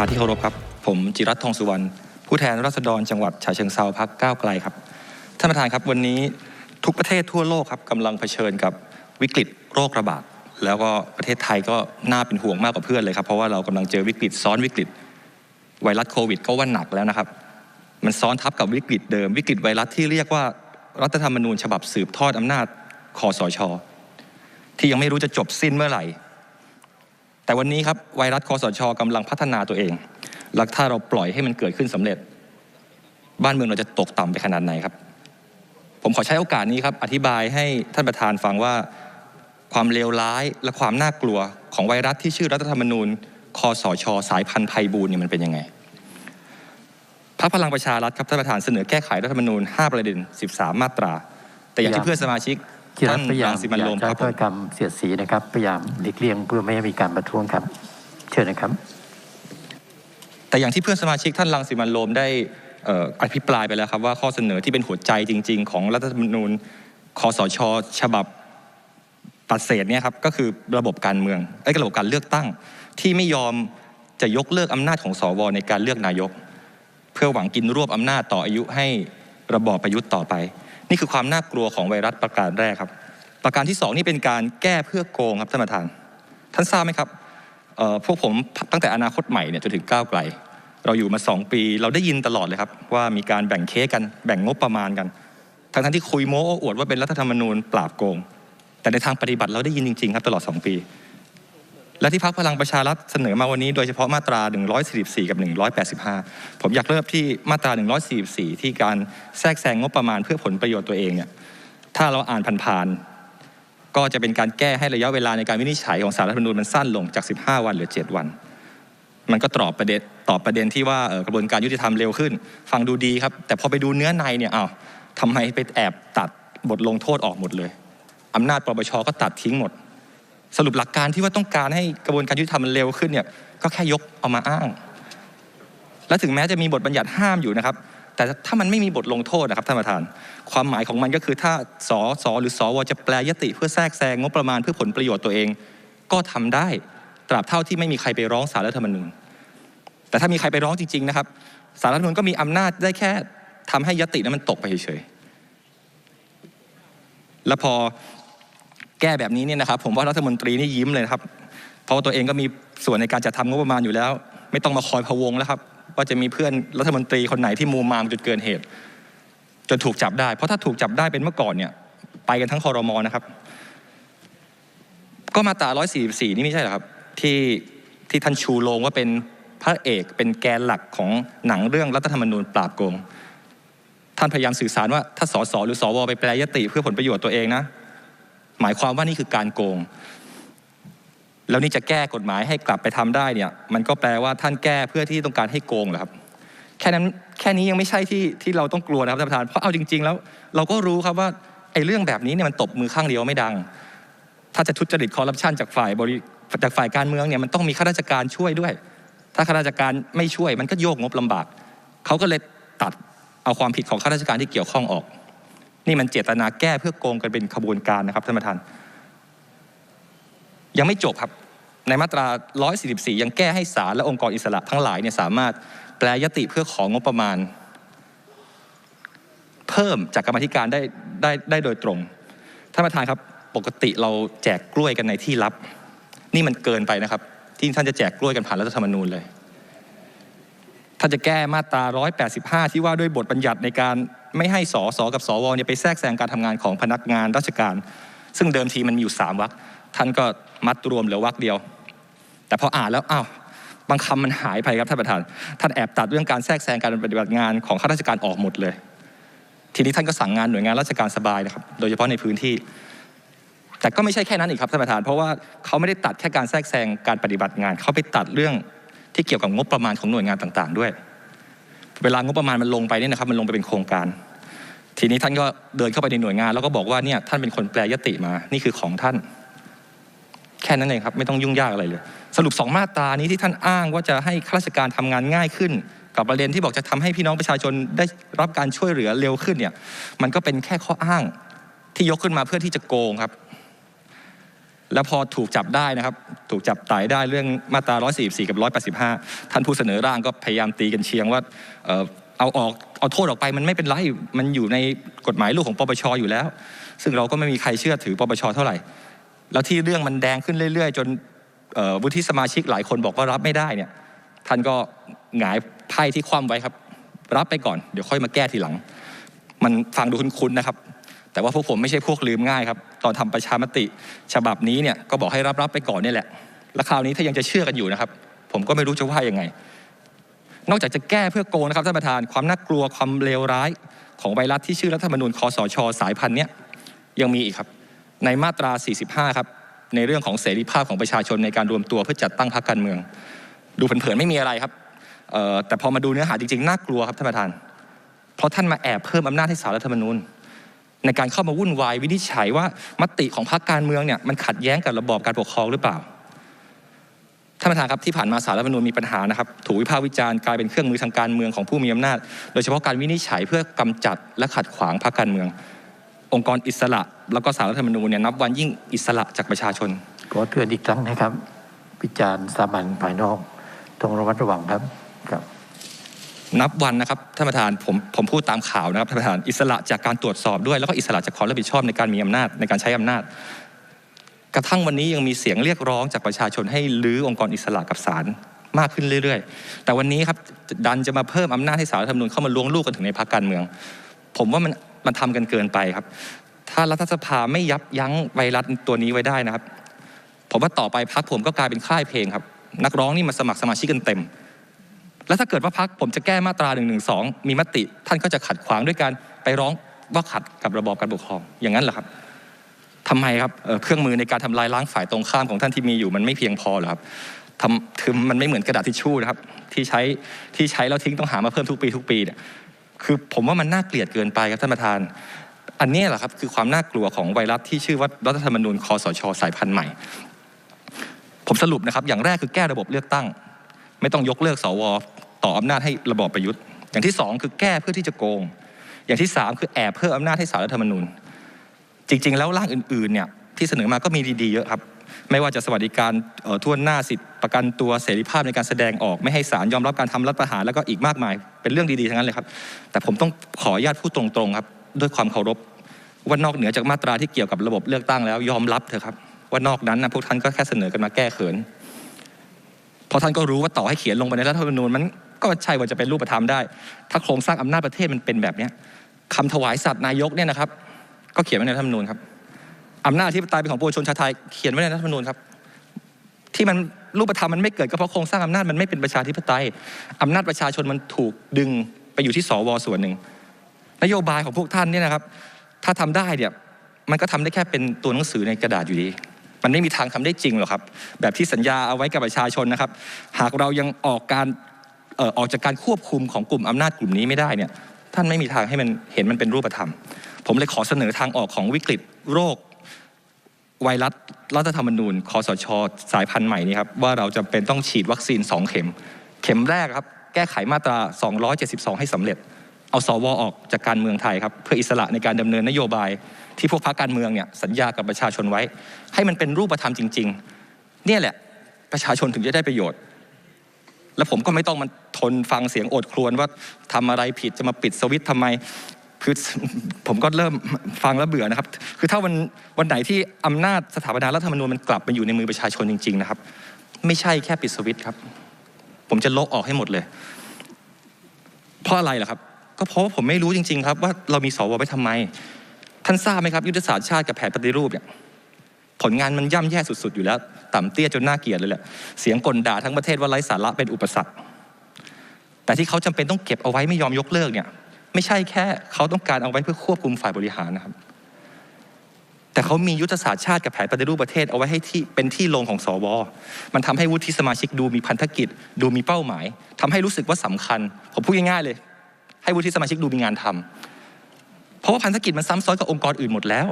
าที่เคารพครับ ผมจิรัตทองสุวรรณผู้แทนราษฎรจังหวัดฉะเชิงเซาพักก้าวไกลครับท่านประธานครับวันนี้ทุกประเทศทั่วโลกครับกำลังเผชิญกับวิกฤตโรคระบาดแล้วก็ประเทศไทยก็น่าเป็นห่วงมากกว่าเพื่อนเลยครับเพราะว่าเรากำลังเจอวิกฤตซ้อนวิกฤตไวรัสโควิด ก็ว่าหนักแล้วนะครับ มันซ้อนทับกับวิกฤตเดิม วิกฤตไวรัสที่เรียกว่ารัฐธรรมนูญฉบับสืบทอดอำนาจคอสช ที่ยังไม่รู้จะจบสิ้นเมื่อไหร่ แต่วันนี้ครับไวรัสคอสชกำลังพัฒนาตัวเองแล้วถ้าเราปล่อยให้มันเกิดขึ้นสำเร็จ บ้านเมืองเราจะตกต่ำไปขนาดไหนครับ ผมขอใช้โอกาสนี้ครับ อธิบายให้ท่านประธานฟังว่าความเลวร้ายและความน่ากลัวของไวรัสที่ชื่อรัฐธรรมนูญคอสช สายพันธุ์ไพบูลเนี่ยมันเป็นยังไงพรรคพลังประชารัฐครับท่านประธานเสนอแก้ไขรัฐธรรมนูญ 5 ประเด็น 13 มาตรา แต่อย่างที่เพื่อนสมาชิก ที่รัท่าฐนพยายารัมงสิมันอต์โรยากมใช้ครับผถ้อยมคำเสียดสีนะครับพยายามหลีกเลี่ยงเพื่อไม่ให้มีการประท้วงครับ เชิญนะครับ แต่อย่างที่เพื่อนสมาชิกท่านรังสิมันต์โรมได้เอ่ออภิปรายไปแล้วครับว่าข้อเสนอที่เป็นหัวใจจริง ๆ ของรัฐธรรมนูญคอสช ฉบับปัดเศษเนี่ยครับก็คือระบบการเมืองไอ้ยระบบการเลือกตั้ง ที่ไม่ยอมจะยกเลิกอำนาจของสวในการเลือกนายก เพื่อหวังกินรวบอำนาจต่ออายุให้ระบอบประยุทธ์ต่อไป นี่คือความน่ากลัวของไวรัสประการแรกครับ ประการที่สองนี่เป็นการแก้เพื่อโกงครับท่านประธาน ท่านทราบไหมครับพวกผมตั้งแต่อนาคตใหม่เนี่ยจนถึงก้าวไกล เราอยู่มาสองปี เราได้ยินตลอดเลยครับ ว่ามีการแบ่งเค้กกันแบ่งงบประมาณกัน ทั้งทั้งที่คุยโม้อวดว่าเป็นรัฐธรรมนูญปราบโกง แต่ในทางปฏิบัติเราได้ยินจริง ๆ ครับตลอด 2 ปี และที่พักพลังประชารัฐเสนอมาวันนี้โดยเฉพาะมาตรา 144 กับ 185 ผมอยากเริ่มที่มาตรา 144 ที่การแทรกแซงงบประมาณเพื่อผลประโยชน์ตัวเองเนี่ยถ้าเราอ่านผ่านๆก็จะเป็นการแก้ให้ระยะเวลาในการวินิจฉัยของสารรัฐธรรมนูญมันสั้นลงจาก 15 วันเหลือ 7 วัน มันก็ตอบประเด็นตอบประเด็นที่ว่ากระบวนการยุติธรรมเร็วขึ้น ฟังดูดีครับ แต่พอไปดูเนื้อในเนี่ยอ้าวทำไมไปแอบตัดบทลงโทษออกหมดเลยอำนาจปปชก็ตัดทิ้งหมด สรุปหลักการที่ว่าต้องการให้กระบวนการยุติธรรมมันเร็วขึ้นเนี่ยก็แค่ยกเอามาอ้าง และถึงแม้จะมีบทบัญญัติห้ามอยู่นะครับ แต่ถ้ามันไม่มีบทลงโทษนะครับท่านประธาน ความหมายของมันก็คือถ้าสสหรือสวจะแปลยติเพื่อแทรกแซงงบประมาณเพื่อผลประโยชน์ตัวเอง ก็ทำได้ตราบเท่าที่ไม่มีใครไปร้องศาลรัฐธรรมนูญ แต่ถ้ามีใครไปร้องจริงๆนะครับสารรัฐธรรมนูญก็มีอำนาจได้แค่ทำให้ยตินั้นมันตกไปเฉยๆแล้วพอ แก้แบบนี้เนี่ยนะครับ ผมว่ารัฐมนตรีนี่ยิ้มเลยครับ เพราะว่าตัวเองก็มีส่วนในการจัดทำงบประมาณอยู่แล้ว ไม่ต้องมาคอยพะวงแล้วครับ ว่าจะมีเพื่อนรัฐมนตรีคนไหนที่มูมามจุดเกินเหตุ จนถูกจับได้ เพราะถ้าถูกจับได้เป็นเมื่อก่อนเนี่ย ไปกันทั้งคอรมอนะครับ ก็มาตรา144 นี่ไม่ใช่เหรอครับ ที่ที่ท่านชูโรงว่าเป็นพระเอกเป็นแกนหลักของหนังเรื่องรัฐธรรมนูญปราบโกงท่านพยายามสื่อสารว่าถ้าสสหรือสวไปแปลยติเพื่อผลประโยชน์ตัวเองนะ หมายความว่านี่คือการโกง แล้วนี่จะแก้กฎหมายให้กลับไปทำได้เนี่ย มันก็แปลว่าท่านแก้เพื่อที่ต้องการให้โกงเหรอครับแค่นั้นแค่นี้ยังไม่ใช่ที่ที่เราต้องกลัวนะครับท่านประธานเพราะเอาจริง ๆ แล้ว เราก็รู้ครับว่าไอ้เรื่องแบบนี้เนี่ยมันตบมือข้างเดียวไม่ดัง ถ้าจะทุจริตคอร์รัปชันจากฝ่ายบริจากฝ่ายการเมืองเนี่ยมันต้องมีข้าราชการช่วยด้วย ถ้าข้าราชการไม่ช่วยมันก็โยกงบลำบากเขาก็เลยตัดเอาความผิดของข้าราชการที่เกี่ยวข้องออก นี่มันเจตนาแก้เพื่อโกงกันเป็นขบวนการนะครับท่านประธาน ยังไม่จบครับในมาตรา 144 ยังแก้ให้ศาลและองค์กรอิสระทั้งหลายเนี่ยสามารถแปลยติเพื่อของงบประมาณ เพิ่มจากกรรมธิการได้ได้ได้โดยตรง ท่านประธานครับ ปกติเราแจกกล้วยกันในที่ลับ นี่มันเกินไปนะครับ ที่ท่านจะแจกกล้วยกันผ่านรัฐธรรมนูญเลย ท่านจะแก้มาตรา 185 ที่ว่าด้วยบทบัญญัติในการ ไม่ให้สสกับสวเนี่ยไปแทรกแซงการทำงานของพนักงานราชการ ซึ่งเดิมทีมันมีอยู่ 3วรรคท่านก็มัดรวมเหลือวรรคเดียว แต่พออ่านแล้วอ้าวบางคำมันหายไปครับท่านประธาน ท่านแอบตัดเรื่องการแทรกแซงการปฏิบัติงานของข้าราชการออกหมดเลย ทีนี้ท่านก็สั่งงานหน่วยงานราชการสบายนะครับ โดยเฉพาะในพื้นที่ แต่ก็ไม่ใช่แค่นั้นอีกครับท่านประธาน เพราะว่าเขาไม่ได้ตัดแค่การแทรกแซงการปฏิบัติงาน เขาไปตัดเรื่องที่เกี่ยวกับงบประมาณของหน่วยงานต่าง ๆ ด้วย เวลางบประมาณมันลงไปเนี่ยนะครับมันลงไปเป็นโครงการ ทีนี้ท่านก็เดินเข้าไปในหน่วยงาน แล้วก็บอกว่าเนี่ยท่านเป็นคนแปลยติมา นี่คือของท่าน แค่นั้นเองครับ ไม่ต้องยุ่งยากอะไรเลย สรุปสองมาตรานี้ที่ท่านอ้างว่าจะให้ข้าราชการทำงานง่ายขึ้น กับประเด็นที่บอกจะทำให้พี่น้องประชาชนได้รับการช่วยเหลือเร็วขึ้นเนี่ย มันก็เป็นแค่ข้ออ้างที่ยกขึ้นมาเพื่อที่จะโกงครับ แล้วพอถูกจับได้นะครับ ถูกจับไต่ได้เรื่องมาตรา 144 กับ 185 ท่านผู้เสนอร่างก็พยายามตีกันเชียงว่าเอ่อเอาออกเอาโทษออกไปมันไม่เป็นไร มันอยู่ในกฎหมายลูกของปปชอยู่แล้ว ซึ่งเราก็ไม่มีใครเชื่อถือปปชเท่าไหร่ แล้วที่เรื่องมันแดงขึ้นเรื่อยๆ จนวุฒิสมาชิกหลายคนบอกว่ารับไม่ได้เนี่ยท่านก็หงายไพ่ที่คว่ำไว้ครับ รับไปก่อนเดี๋ยวค่อยมาแก้ทีหลัง มันฟังดูคุ้นๆนะครับ แต่ว่าพวกผมไม่ใช่พวกลืมง่ายครับ ตอนทำประชามติฉบับนี้เนี่ยก็บอกให้รับรับไปก่อนนี่แหละ แล้วคราวนี้ถ้ายังจะเชื่อกันอยู่นะครับ ผมก็ไม่รู้จะว่ายังไง นอกจากจะแก้เพื่อโกงนะครับท่านประธานความน่ากลัวความเลวร้าย ของไวรัสที่ชื่อรัฐธรรมนูญคอสชสายพันธุ์เนี้ยยังมีอีกครับ ในมาตรา 45 ครับ ในเรื่องของเสรีภาพของประชาชนในการรวมตัวเพื่อจัดตั้งพรรคการเมือง ดูเผินๆไม่มีอะไรครับแต่พอมาดูเนื้อหาจริงๆน่ากลัวครับท่านประธาน เพราะท่านมาแอบเพิ่มอำนาจให้สารรัฐธรรมนูญ ในการเข้ามาวุ่นวายวินิจฉัยว่ามติของพรรคการเมืองเนี่ยมันขัดแย้งกับระบอบการปกครองหรือเปล่าท่านประธานครับที่ผ่านมาสารรัฐธรรมนูญมีปัญหานะครับ ถูกวิพากษ์วิจารณ์กลายเป็นเครื่องมือทางการเมืองของผู้มีอำนาจ โดยเฉพาะการวินิจฉัยเพื่อกำจัดและขัดขวางพรรคการเมือง องค์กรอิสระ แล้วก็สารรัฐธรรมนูญเนี่ยนับวันยิ่งอิสระจากประชาชนขอเตือนอีกครั้งนะครับ วิจารณ์สามัญภายนอกต้องระมัดระวังครับ นับวันนะครับท่านประธานผมผมพูดตามข่าวนะครับท่านประธานอิสระจากการตรวจสอบด้วย แล้วก็อิสระจากความรับผิดชอบในการมีอำนาจในการใช้อำนาจ กระทั่งวันนี้ยังมีเสียงเรียกร้องจากประชาชนให้ลื้อองค์กรอิสระกับศาลมากขึ้นเรื่อย ๆ แต่วันนี้ครับดันจะมาเพิ่มอำนาจให้สารรัฐธรรมนูญเข้ามาล้วงลูกกันถึงในพรรคการเมือง ผมว่ามันมันทำกันเกินไปครับ ถ้ารัฐสภาไม่ยับยั้งไวรัสตัวนี้ไว้ได้นะครับ ผมว่าต่อไปพรรคผมก็กลายเป็นค่ายเพลงครับ นักร้องนี่มาสมัครสมาชิกกันเต็ม แล้วถ้าเกิดว่าพักผมจะแก้มาตรา1นึมีมติ ท่านก็จะขัดขวางด้วยการไปร้องว่าขัดกับระบอบการปกครองอย่างนั้นเหรอครับทำไมครับเเครื่องมือในการทำลายล้างฝ่ายตรงข้ามของท่านที่มีอยู่มันไม่เพียงพอเหรอครับทำคือมันไม่เหมือนกระดาษทิชชู่นะครับ ที่ใช้ที่ใช้แล้วทิ้งต้องหามาเพิ่มทุกปีทุกปีเนี่ยคือผมว่ามันน่าเกลียดเกินไปครับท่านประธาน อันนี้แหละครับคือความน่ากลัวของไวรัสที่ชื่อว่ารัฐธรรมนูญคอสชสายพันธุ์ใหม่ ผมสรุปนะครับอย่างแรกคือแก้ระบบเลือกตั้ง ไม่ต้องยกเลิกสว ต่ออำนาจให้ระบอบประยุทธ์ อย่างที่สองคือแก้เพื่อที่จะโกง อย่างที่สามคือแอบเพิ่มอำนาจให้สารรัฐธรรมนูญ จริง ๆ แล้วร่างอื่นๆเนี่ยที่เสนอมาก็มีดีๆเยอะครับ ไม่ว่าจะสวัสดิการทั่วหน้าสิทธิประกันตัวเสรีภาพในการแสดงออก ไม่ให้ศาลยอมรับการทำรัฐประหารแล้วก็อีกมากมาย เป็นเรื่องดีๆทั้งนั้นเลยครับ แต่ผมต้องขออนุญาตพูดตรงๆครับด้วยความเคารพว่านอกเหนือจากมาตราที่เกี่ยวกับระบบเลือกตั้งแล้วยอมรับเถอะครับ ว่านอกนั้นนะพวกท่านก็แค่เสนอกันมาแก้เขินเพราะท่านก็รู้ว่าต่อให้เขียนลงไปในรัฐธรรมนูญมัน ก็ใช่ว่าจะเป็นรูปธรรมได้ ถ้าโครงสร้างอำนาจประเทศมันเป็นแบบเนี้ยคำถวายสัตว์นายกเนี่ยนะครับ ก็เขียนไว้ในรัฐธรรมนูญครับอำนาจที่ปไตยเป็นของปวงชนชาวไทยเขียนไว้ในรัฐธรรมนูญครับ ที่มันรูปธรรมมันไม่เกิดก็เพราะโครงสร้างอำนาจมันไม่เป็นประชาธิปไตยอำนาจประชาชนมันถูกดึงไปอยู่ที่สวส่วนหนึ่งนโยบายของพวกท่านเนี่ยนะครับ ถ้าทำได้เนี่ยมันก็ทำได้แค่เป็นตัวหนังสือในกระดาษอยู่ดี มันไม่มีทางทำได้จริงหรอกครับ แบบที่สัญญาเอาไว้กับประชาชนนะครับ หากเรายังออกการ ออออกจากการควบคุมของกลุ่มอำนาจกลุ่มนี้ไม่ได้เนี่ยท่านไม่มีทางให้มันเห็นมันเป็นรูปธรรม ผมเลยขอเสนอทางออกของวิกฤตโรคไวรัสรัฐธรรมนูญคอสช สายพันธุ์ใหม่นี้ครับว่าเราจะเป็นต้องฉีดวัคซีน 2 เข็ม เข็มแรกครับ แก้ไขมาตรา 272 ให้สำเร็จ เอาสวออกจากการเมืองไทยครับ เพื่ออิสระในการดำเนินนโยบายที่พวกพรรคการเมืองเนี่ยสัญญากับประชาชนไว้ ให้มันเป็นรูปธรรมจริง ๆ เนี่ยแหละประชาชนถึงจะได้ประโยชน์ แล้วผมก็ไม่ต้องมาทนฟังเสียงโอดครวญว่าทำอะไรผิดจะมาปิดสวิตช์ทำไมคือผมก็เริ่มฟังแล้วเบื่อนะครับ คือถ้าวันวันไหนที่อำนาจสถาปนารัฐธรรมนูญมันกลับมาอยู่ในมือประชาชนจริง ๆ นะครับ ไม่ใช่แค่ปิดสวิตครับ ผมจะลบออกให้หมดเลย เพราะอะไรล่ะครับ ก็เพราะว่าผมไม่รู้จริง ๆ ครับ ว่าเรามีสวไว้ทำไม ท่านทราบไหมครับ ยุทธศาสตร์ชาติกับแผนปฏิรูปเนี่ย ผลงานมันย่ำแย่สุดๆ อยู่แล้ว ต่ำเตี้ยจนน่าเกลียดเลยแหละ เสียงกลด่าทั้งประเทศว่าไร้สาระเป็นอุปสรรค แต่ที่เขาจำเป็นต้องเก็บเอาไว้ไม่ยอมยกเลิกเนี่ย ไม่ใช่แค่เขาต้องการเอาไว้เพื่อควบคุมฝ่ายบริหารนะครับ แต่เขามียุทธศาสตร์ชาติกับแผนปฏิรูปประเทศเอาไว้ให้ที่เป็นที่ลงของสว มันทำให้วุฒิสมาชิกดูมีพันธกิจ ดูมีเป้าหมายทำให้รู้สึกว่าสำคัญ ผมพูดง่ายๆเลย ให้วุฒิสมาชิกดูมีงานทำเพราะว่าพันธกิจมันซ้ำซ้อนกับองค์กรอื่นหมดแล้ว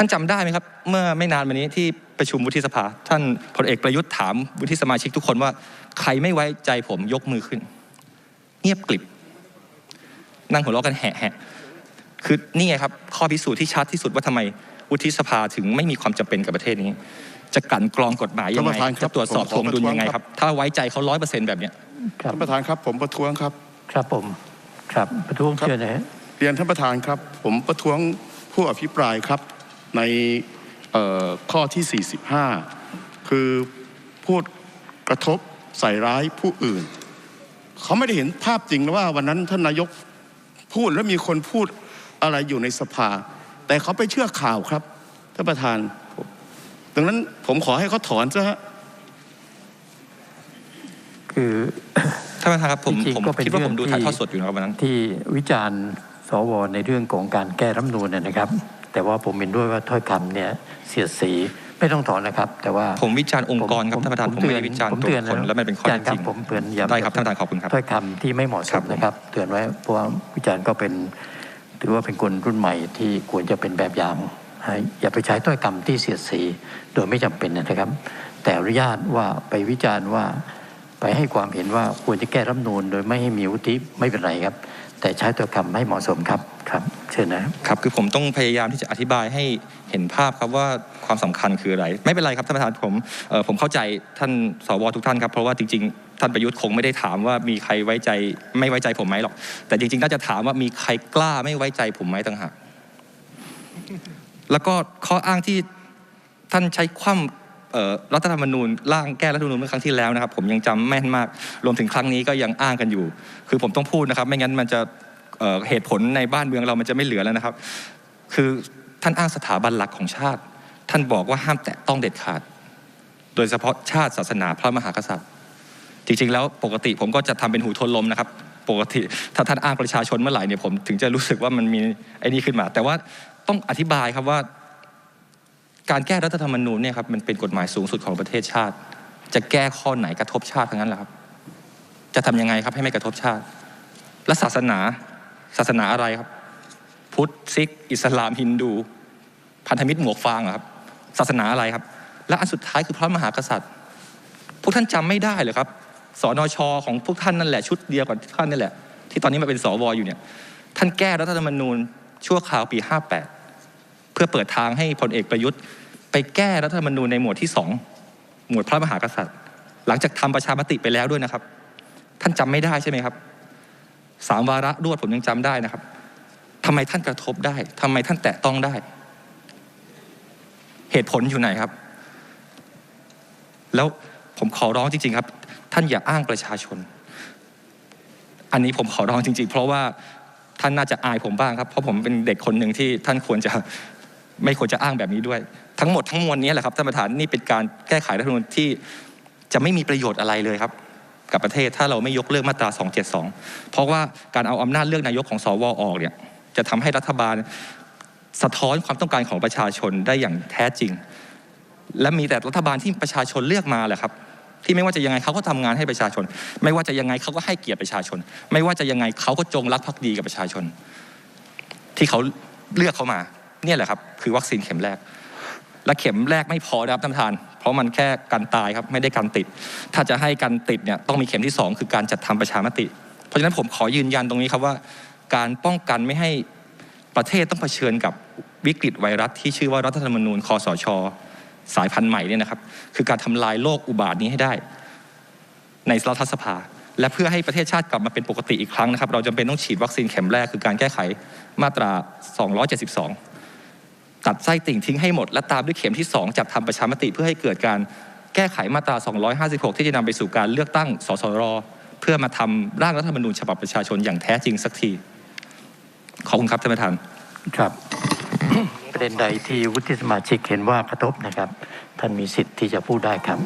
านจำได้ไหมครับ เมื่อไม่นานมานี้ที่ประชุมวุฒิสภา ท่านพลเอกประยุทธ์ถามวุฒิสมาชิกทุกคนว่า ใครไม่ไว้ใจผมยกมือขึ้น เงียบกลิบ นั่งหัวเราะกันแหะๆคือนี่ไงครับ ข้อพิสูจน์ที่ชัดที่สุดว่าทำไมวุฒิสภาถึงไม่มีความจำเป็นกับประเทศนี้ จะกลั่นกรองกฎหมายยังท่านปไงระธานครับจะตรวจสอบผมขทอวงดุลประท้วงยังไงคครัรับบถ้าไว้ใจเขาร้อยเปอร์เซ็นต์แบบเนี้ยครับท่านประธานครับ ผมประท้วงครับ ครับผม ครับประท้วงครับเชิญนะฮะเรียนท่านประธานครับ ผมประท้วงผู้อภิปรายครับ ในเอ่อข้อที่ 45 คือพูดกระทบใส่ร้ายผู้อื่น เขาไม่ได้เห็นภาพจริงนะว่าวันนั้นท่านนายกพูดแล้วมีคนพูดอะไรอยู่ในสภา แต่เขาไปเชื่อข่าวครับท่านประธาน ดังนั้นผมขอให้เขาถอนซะฮะคือท่านประธานครับผมจริงๆผมก็เป็นคิดว่าผมดูเรื่องที่ถ่ายทอดสดอยู่นะครับวันนั้นที่วิจารณ์สวในเรื่องของการแก้รัฐธรรมนูญเนี่ยนะครับ แต่ว่าผมเห็นด้วยว่าถ้อยคำเนี่ยเสียดสีไม่ต้องถอนนะครับ แต่ว่าผมวิจารณ์องค์กรครับท่านประธานผมไม่ได้วิจารณ์ผมตัวเตือนบุคคลและมันเป็นข้ออาเท็จารจย์คจรัริบงผมเตือนย้ำได้ครับท่านประธานขอบคุณครับถ้อยคำที่ไม่เหมาะสครัมบนะครับ เตือนไว้เพราะว่าวิจารณ์ก็เป็นถือว่าเป็นคนรุ่นใหม่ที่ควรจะเป็นแบบอย่างให้อย่าไปใช้ถ้อยคำที่เสียดสีโดยไม่จำเป็นนะครับ แต่อนุญาตว่าไปวิจารณ์ว่าไปให้ความเห็นว่าควรจะแก้รัฐธรรมนูญโดยไม่ให้มีวุฒิไม่เป็นไรครับ แต่ใช้ตัวคำให้เหมาะสมครับครับเชิญนะครับคือผมต้องพยายามที่จะอธิบายให้เห็นภาพครับว่าความสำคัญคืออะไร ไม่เป็นไรครับท่านประธานผมผมเข้าใจท่านสวทุกท่านครับเพราะว่าจริงๆ ท่านประยุทธ์คงไม่ได้ถามว่ามีใครไว้ใจไม่ไว้ใจผมไหมหรอก แต่จริงๆน่าจะถามว่ามีใครกล้าไม่ไว้ใจผมไหมต่างหากแล้วก็ข้ออ้างที่ท่านใช้คว่ำ รัฐธรรมนูญร่างแก้รัฐธรรมนูญเมื่อครั้งที่แล้วนะครับ ผมยังจำแม่นมาก รวมถึงครั้งนี้ก็ยังอ้างกันอยู่ คือผมต้องพูดนะครับ ไม่งั้นมันจะเเหตุผลในบ้านเมืองเรามันจะไม่เหลือแล้วนะครับ คือท่านอ้างสถาบันหลักของชาติ ท่านบอกว่าห้ามแตะต้องเด็ดขาด โดยเฉพาะชาติศาสนาพระมหากษัตริย์ จริงๆ แล้วปกติผมก็จะทำเป็นหูทนลมนะครับ ปกติถ้าท่านอ้างประชาชนเมื่อไหร่เนี่ยผมถึงจะรู้สึกว่ามันมีไอ้นี่ขึ้นมา แต่ว่าต้องอธิบายครับว่า การแก้รัฐธรรมนูญเนี่ยครับมันเป็นกฎหมายสูงสุดของประเทศชาติ จะแก้ข้อไหนกระทบชาติทั้งนั้นแหละครับ จะทำยังไงครับให้ไม่กระทบชาติ และศาสนาศาสนาอะไรครับ พุทธซิก อิสลามฮินดู พันธมิตรหมวกฟางครับ ศาสนาอะไรครับ และอันสุดท้ายคือพระมหากษัตริย์ พวกท่านจำไม่ได้เหรอครับสนชของพวกท่านนั่นแหละชุดเดียวกับท่านนั่แหละ ที่ตอนนี้มาเป็นสวอยู่เนี่ย ท่านแก้รัฐธรรมนูญชั่วคราวปี 58 เพื่อเปิดทางให้พลเอกประยุทธ์ ไปแก้รัฐธรรมนูญในหมวดที่สองหมวดพระมหากษัตริย์ หลังจากทำประชามติไปแล้วด้วยนะครับ ท่านจำไม่ได้ใช่ไหมครับสามวาระรวดผมยังจำได้นะครับทำไมท่านกระทบได้ทำไมท่านแตะต้องได้ เหตุผลอยู่ไหนครับ แล้วผมขอร้องจริง ๆ ครับ ท่านอย่าอ้างประชาชน อันนี้ผมขอร้องจริง ๆ เพราะว่าท่านน่าจะอายผมบ้างครับ เพราะผมเป็นเด็กคนหนึ่งที่ท่านควรจะไม่ควรจะอ้างแบบนี้ด้วย ทั้งหมดทั้งมวลนี้แหละครับท่านประธานนี่เป็นการแก้ไขรัฐธรรมนูญที่จะไม่มีประโยชน์อะไรเลยครับ กับประเทศถ้าเราไม่ยกเลิกมาตรา 272 เพราะว่าการเอาอำนาจเลือกนายกของสวออกเนี่ยจะทำให้รัฐบาลสะท้อนความต้องการของประชาชนได้อย่างแท้จริง และมีแต่รัฐบาลที่ประชาชนเลือกมาแหละครับ ที่ไม่ว่าจะยังไงเขาก็ทำงานให้ประชาชน ไม่ว่าจะยังไงเขาก็ให้เกียรติประชาชน ไม่ว่าจะยังไงเขาก็จงรักภักดีกับประชาชน ที่เขาเลือกเขามา เนี่ยแหละครับ คือวัคซีนเข็มแรก และเข็มแรกไม่พอนะครับท่านประธาน เพราะมันแค่กันตายครับไม่ได้กันติด ถ้าจะให้กันติดเนี่ยต้องมีเข็มที่สองคือการจัดทำประชามติ เพราะฉะนั้นผมขอยืนยันตรงนี้ครับว่า การป้องกันไม่ให้ประเทศต้องเผชิญกับวิกฤตไวรัสที่ชื่อว่ารัฐธรรมนูญคอสช สายพันธุ์ใหม่เนี่ยนะครับ คือการทำลายโลกอุบาทนี้ให้ได้ ในรัฐสภา และเพื่อให้ประเทศชาติกลับมาเป็นปกติอีกครั้งนะครับ เราจำเป็นต้องฉีดวัคซีนเข็มแรกคือการแก้ไขมาตรา 272 ตัดไส้ติ่งทิ้งให้หมด และตามด้วยเข็มที่ 2 จัดทำประชามติเพื่อให้เกิดการแก้ไขมาตรา 256 ที่จะนำไปสู่การเลือกตั้งสสร เพื่อมาทำร่างรัฐธรรมนูญฉบับประชาชนอย่างแท้จริงสักที ขอบคุณครับท่านประธานครับประเด็นใดที่วุฒิสมาชิกเห็นว่ากระทบนะครับ ท่านมีสิทธิ์ที่จะพูดได้ครับ